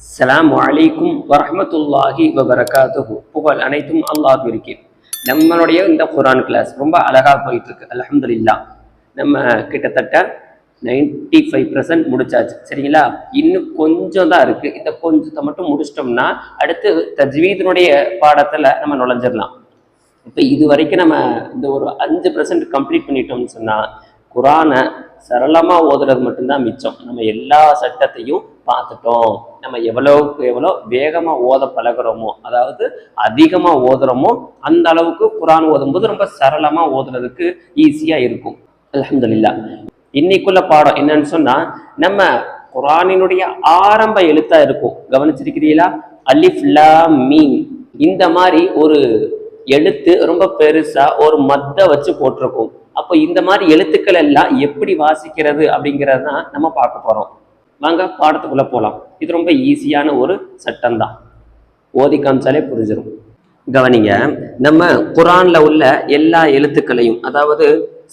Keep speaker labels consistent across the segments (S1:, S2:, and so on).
S1: அஸ்ஸலாமு வலைக்கும் வரமத்துல்லாஹி வபரகாத்துஹு. புகழ் அனைத்தும் அல்லாஹ்விற்கு. நம்மளுடைய இந்த குரான் கிளாஸ் ரொம்ப அழகாக போயிட்டு இருக்கு இல்லா நம்ம கிட்டத்தட்ட 95% ஃபைவ் பர்சன்ட் முடிச்சாச்சு. சரிங்களா? இன்னும் கொஞ்சம் தான் இருக்கு. இந்த கொஞ்சத்தை மட்டும் முடிச்சிட்டோம்னா அடுத்து தஜ்வீதனுடைய பாடத்துல நம்ம நுழைஞ்சிடலாம். இப்போ இது வரைக்கும் நம்ம இந்த ஒரு அஞ்சு பர்சன்ட் கம்ப்ளீட் பண்ணிட்டோம்னு சொன்னால் குரானை சரளமாக ஓதுறது மட்டும்தான் மிச்சம். நம்ம எல்லா சட்டத்தையும் பார்த்துட்டோம். நம்ம எவ்வளவுக்கு எவ்வளோ வேகமா ஓத பழகுறோமோ அதாவது அதிகமா ஓதுறோமோ அந்த அளவுக்கு குரான் ஓதும்போது ரொம்ப சரளமா ஓதுறதுக்கு ஈஸியா இருக்கும். அலமதுல்லா இன்னைக்குள்ள பாடம் என்னன்னு சொன்னா நம்ம குரானினுடைய ஆரம்ப எழுத்தா இருக்கும். கவனிச்சிருக்கிறீங்களா? அலிஃப் லாம் மீன் இந்த மாதிரி ஒரு எழுத்து ரொம்ப பெருசா ஒரு மத்த வச்சு போட்டிருக்கும். அப்போ இந்த மாதிரி எழுத்துக்கள் எல்லாம் எப்படி வாசிக்கிறது அப்படிங்கிறது தான் நம்ம பார்க்க போறோம். வாங்க பாடத்துக்குள்ள போகலாம் இது ரொம்ப ஈஸியான ஒரு சட்டம் தான் ஓதி காமிச்சாலே புரிஞ்சிடும் கவனிங்க நம்ம குரான்ல உள்ள எல்லா எழுத்துக்களையும் அதாவது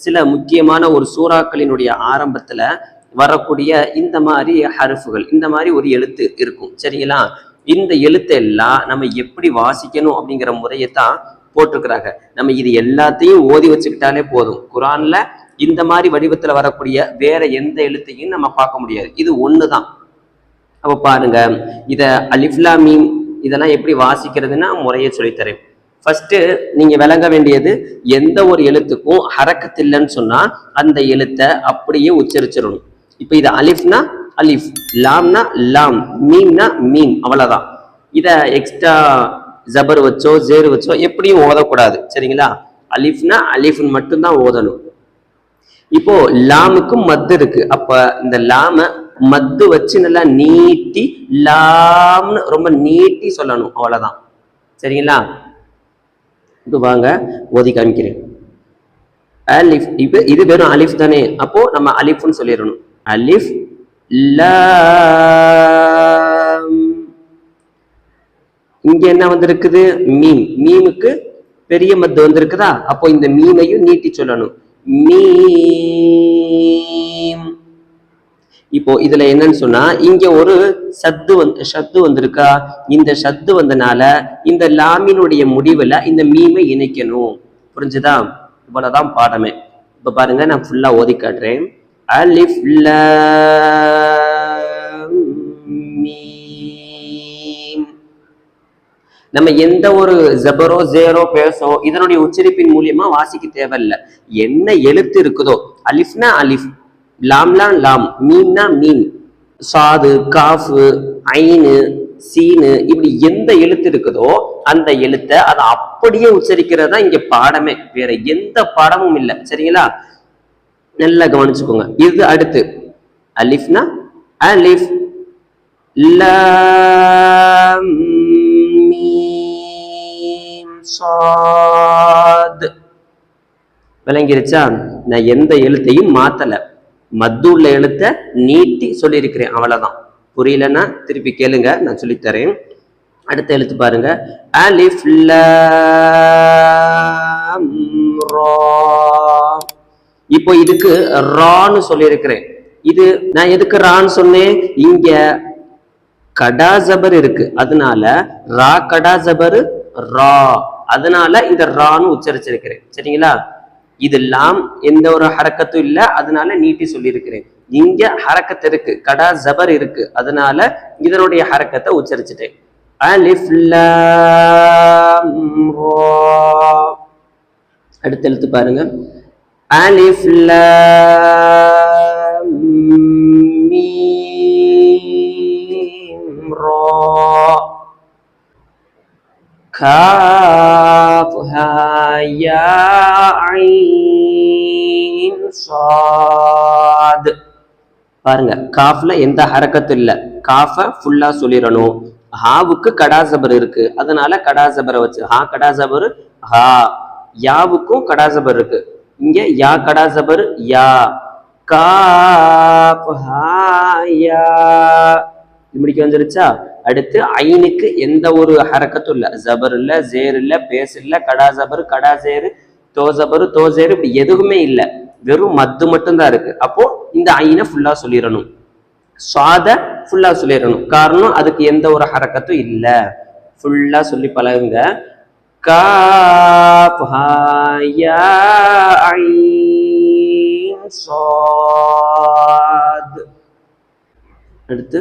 S1: சில முக்கியமான ஒரு சூறாக்களினுடைய ஆரம்பத்துல வரக்கூடிய இந்த மாதிரி ஹருஃபுகள் இந்த மாதிரி ஒரு எழுத்து இருக்கும். சரிங்களா? இந்த எழுத்து எல்லாம் நம்ம எப்படி வாசிக்கணும் அப்படிங்கிற முறையை தான் போட்டிருக்கிறாங்க. நம்ம இது எல்லாத்தையும் ஓதி வச்சுக்கிட்டாலே போதும். குரான்ல இந்த மாதிரி வடிவத்துல வரக்கூடிய வேற எந்த எழுத்தையும் நம்ம பார்க்க முடியாது. இது ஒண்ணுதான். அப்ப பாருங்க இத அலிஃப்லா மீம் இதெல்லாம் எப்படி வாசிக்கிறதுன்னா முறையை சொல்லித்தரேன். ஃபர்ஸ்ட் நீங்க விளங்க வேண்டியது எந்த ஒரு எழுத்துக்கும் ஹரக்கத் இல்லைன்னு சொன்னா அந்த எழுத்தை அப்படியே உச்சரிச்சிடணும். இப்ப இது அலிஃப்னா அலிஃப் லாம்னா லாம் மீம்னா மீம் அவ்வளவுதான். இத எக்ஸ்ட்ரா ஜபர் வச்சோ ஜேர் வச்சோ எப்படியும் ஓதக்கூடாது. சரிங்களா? அலிஃப்னா அலிஃப்னு மட்டும்தான் ஓதணும். இப்போ லாமுக்கு மத்து இருக்கு. அப்ப இந்த லாம மத்து வச்சு நல்லா நீட்டி லாம்னு ரொம்ப நீட்டி சொல்லணும். அவ்வளவுதான். சரிங்களா? இது வாங்க ஓதி காமிக்கிறேன். அலிஃப் இப்போ இது வெறும் அலிஃப் தானே. அப்போ நம்ம அலிஃப்னு சொல்லிடணும். அலிஃப் லாம். இங்க என்ன வந்திருக்குது? மீம். மீமுக்கு பெரிய மத்து வந்திருக்குதா? அப்போ இந்த மீமையும் நீட்டி சொல்லணும். மீம் இப்போ இதுல என்னன்னு சொன்னா இங்க ஒரு சத்து வந்து சத்து வந்திருக்கா? இந்த சத்து வந்தனால இந்த லாமினுடைய முடிவுல இந்த மீமை இணைக்கணும். புரிஞ்சுதா? இவ்வளவுதான் பாடமே. இப்ப பாருங்க நான் ஃபுல்லா ஓதி காட்டுறேன். அலிஃப் நம்ம எந்த ஒரு ஜபரோ ஜேரோ பேசோ இதனுடைய உச்சரிப்பின் மூலியமா வாசிக்க தேவையில்ல. என்ன எழுத்து இருக்குதோ அலிஃப்னா அலிஃப் லாம்லாம் லாம் மீன்னா மீன் சாது காஃபு ஐனு சீனு இப்படி எந்த எழுத்து இருக்குதோ அந்த எழுத்தை அதை அப்படியே உச்சரிக்கிறது தான் இங்க பாடமே. வேற எந்த பாடமும் இல்லை. சரிங்களா? நல்லா கவனிச்சுக்கோங்க. இது அடுத்து. அலிஃப்னா அலிஃப் லாம். சாத் விளங்கிருச்சா? நான் எந்த எழுத்தையும் மாத்தல. மத்து உள்ள எழுத்தை நீட்டி சொல்லியிருக்கிறேன் அவ்வளவுதான். புரியலன்னா திருப்பி கேளுங்க நான் சொல்லித்தரேன். அடுத்த எழுத்து பாருங்க. அலிஃப் ரா. இப்போ இதுக்கு ரான்னு சொல்லியிருக்கிறேன். இது நான் எதுக்கு ரான்னு சொன்னேன்? இங்க கடா ஜபர் இருக்கு. அதனால ரா கடா ஜபர் ரா. அதனால இந்த ரான்னு உச்சரிச்சிருக்கிறேன். சரிங்களா? இது லாம் எந்த ஒரு ஹரக்கத்தும் இல்ல. அதனால நீட்டி சொல்லியிருக்கிறேன். இங்க ஹரக்கத் இருக்கு கடா ஜபர் இருக்கு. அதனால இதனுடைய ஹரக்கத்தை உச்சரிச்சிட்டேன். அலிஃப் அடுத்த எழுத்து பாருங்க. அலிஃப் كافها يا عين صاد பாருங்க காஃப்ல எந்த ஹரக்கத்தும் இல்ல காஃப ஃபுல்லா சொல்லிடணும் ஹாவுக்கு கடாசபர் இருக்கு அதனால கடாசபரை வச்சு ஹா கடாசபர் ஹா யாவுக்கும் கடாசபர் இருக்கு இங்க யா கடாசபர் யா காஃப் ஹா யா இப்படிக்கு வந்துருச்சா? அடுத்து ஐனுக்கு எந்த ஒரு ஹரக்கத்தும் இல்ல. ஜபர் இல்ல ஜேர் இல்ல பேஸ் இல்ல கடா ஜபர் கடா ஜேரு தோ ஜபரு தோ ஜேரு இப்படி எதுவுமே இல்லை. வெறும் மத்து மட்டும்தான் இருக்கு. அப்போ இந்த ஐனை ஃபுல்லா சொல்லிடணும். சாத ஃபுல்லா சொல்லிடணும். காரணம் அதுக்கு எந்த ஒரு ஹரக்கத்தும் இல்லை. ஃபுல்லா சொல்லி பழகுங்க. காஃப் ஹா ஐன் சாத். அடுத்து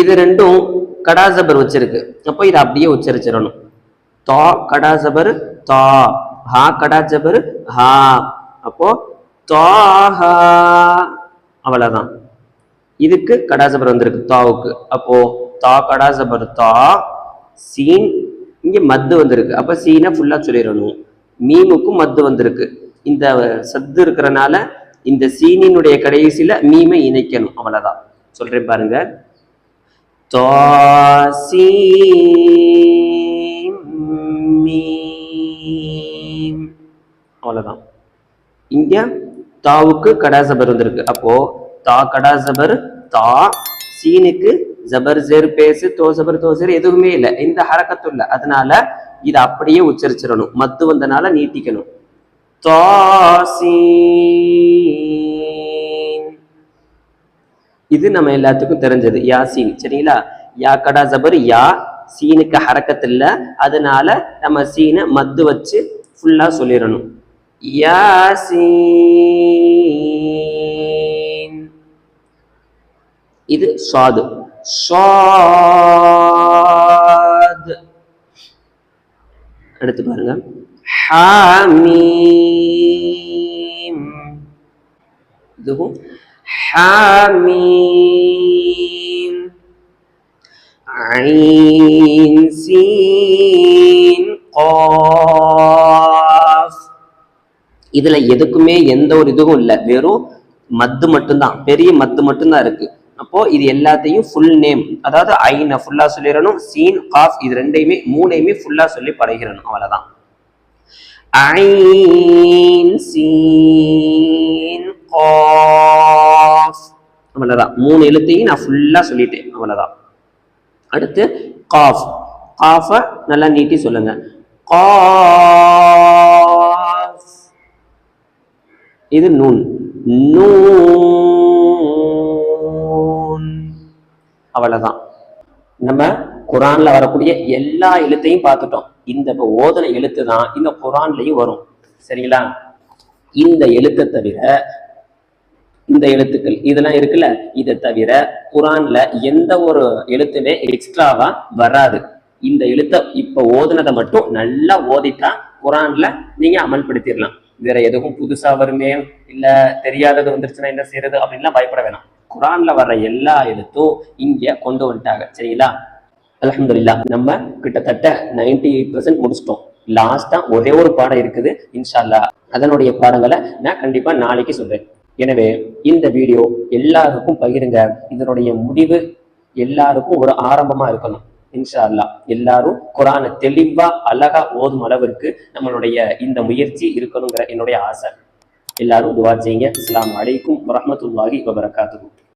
S1: இது ரெண்டும் கடாசபர் வச்சிருக்கு. அப்போ இதை அப்படியே உச்சரிச்சிடணும். தா கடாசபர் தா. ஹா கடாசபர் ஹா. அப்போ தாஹா அவ்வளவுதான். இதுக்கு கடாசபர் வந்திருக்கு தாவுக்கு. அப்போ தா கடாசபர் தா. சீன் இங்க மத்து வந்திருக்கு. அப்ப சீனை ஃபுல்லா சொல்லிடணும். மீமுக்கும் மத்து வந்திருக்கு. இந்த சத்து இருக்கிறனால இந்த சீனினுடைய கடைசியில மீமை இணைக்கணும். அவ்வளவுதான். சொல்றேன் பாருங்க. தாசீம் மீம் அவ்வளவுதான். இங்க தாவுக்கு கடா ஜபர் வந்திருக்கு. அப்போ தா கடா ஜபர் தா சீனுக்கு ஜபர் ஜெர் பேசு தோ ஜபர் தோ ஜெர் எதுவுமே இல்லை. இந்த ஹரக்கத்தும் இல்லை. அதனால இதை அப்படியே உச்சரிச்சிடணும். மத்து வந்தனால நீட்டிக்கணும். தாசீன் இது நம்ம எல்லாத்துக்கும் தெரிஞ்சது. Yeah seen. சரிங்களா? யா கடா ஜபர் யா சீனுக்கு ஹரக்கத்து இல்லை. அதனால நம்ம சீனை மத்து வச்சு ஃபுல்லா சொல்லிடணும். யாசீன் இது சாது ஷாத். அடுத்து பாருங்க. ஹாமீம். இதுவும் حميم عين سين قاف இதுல எதுக்குமே எந்த ஒரு இதுவும் இல்லை வெறும் மத்து மட்டும்தான் பெரிய மத்து மட்டும்தான் இருக்கு அப்போ இது எல்லாத்தையும் ஃபுல் நேம் அதாவது ஐனை ஃபுல்லா சொல்லிடணும் சீன் காஃப் இது ரெண்டையுமே மூணையுமே ஃபுல்லா சொல்லி பழகிடணும் அவ்வளவுதான் ஐன் சீன் அவ்வளோதான் மூணு எழுத்தையும் நான் ஃபுல்லாக சொல்லிட்டேன். அவ்வளோதான் அடுத்து காஃப். காஃபை நல்லா நீட்டி சொல்லுங்க. காஃப். இது நூன். நூன். அவ்வளோதான் நம்ம குரான்ல வரக்கூடிய எல்லா எழுத்தையும் பார்த்துட்டோம். இந்த இப்ப ஓதன எழுத்து தான் இந்த குரான்லையும் வரும். சரிங்களா? இந்த எழுத்தை தவிர இந்த எழுத்துக்கள். இதெல்லாம் இருக்குல்ல? இதை தவிர குரான்ல எந்த ஒரு எழுத்துமே எக்ஸ்ட்ராவா வராது. இந்த எழுத்தை இப்ப ஓதுனதை மட்டும் நல்லா ஓதிட்டா குரான்ல நீங்க அமல்படுத்திடலாம். வேற எதுவும் புதுசா வருமே இல்ல தெரியாதது வந்துருச்சுன்னா என்ன செய்யறது அப்படின்லாம் பயப்பட வேணாம். குரான்ல வர்ற எல்லா எழுத்தும் இங்க கொண்டு வந்துட்டாங்க. சரிங்களா? அல்ஹம்துலில்லா. நம்ம கிட்டத்தட்ட 98% எயிட் பர்சன்ட் முடிச்சிட்டோம் லாஸ்டா ஒரே ஒரு பாடம் இருக்குது. இன்ஷால்லா அதனுடைய பாடங்களை நான் கண்டிப்பா நாளைக்கு சொல்றேன். எனவே இந்த வீடியோ எல்லாருக்கும் பகிருங்க. இதனுடைய முடிவு எல்லாருக்கும் ஒரு ஆரம்பமா இருக்கணும். இன்ஷா அல்லாஹ் எல்லாரும் குரானை தெளிவா அழகா ஓதும் அளவிற்கு நம்மளுடைய இந்த முயற்சி இருக்கணுங்கிற என்னுடைய ஆசை. எல்லாரும் துவா செய்யுங்க. இஸ்லாம் அலைக்கும் வரமத்துல்லாஹி வபரகாத்துஹு.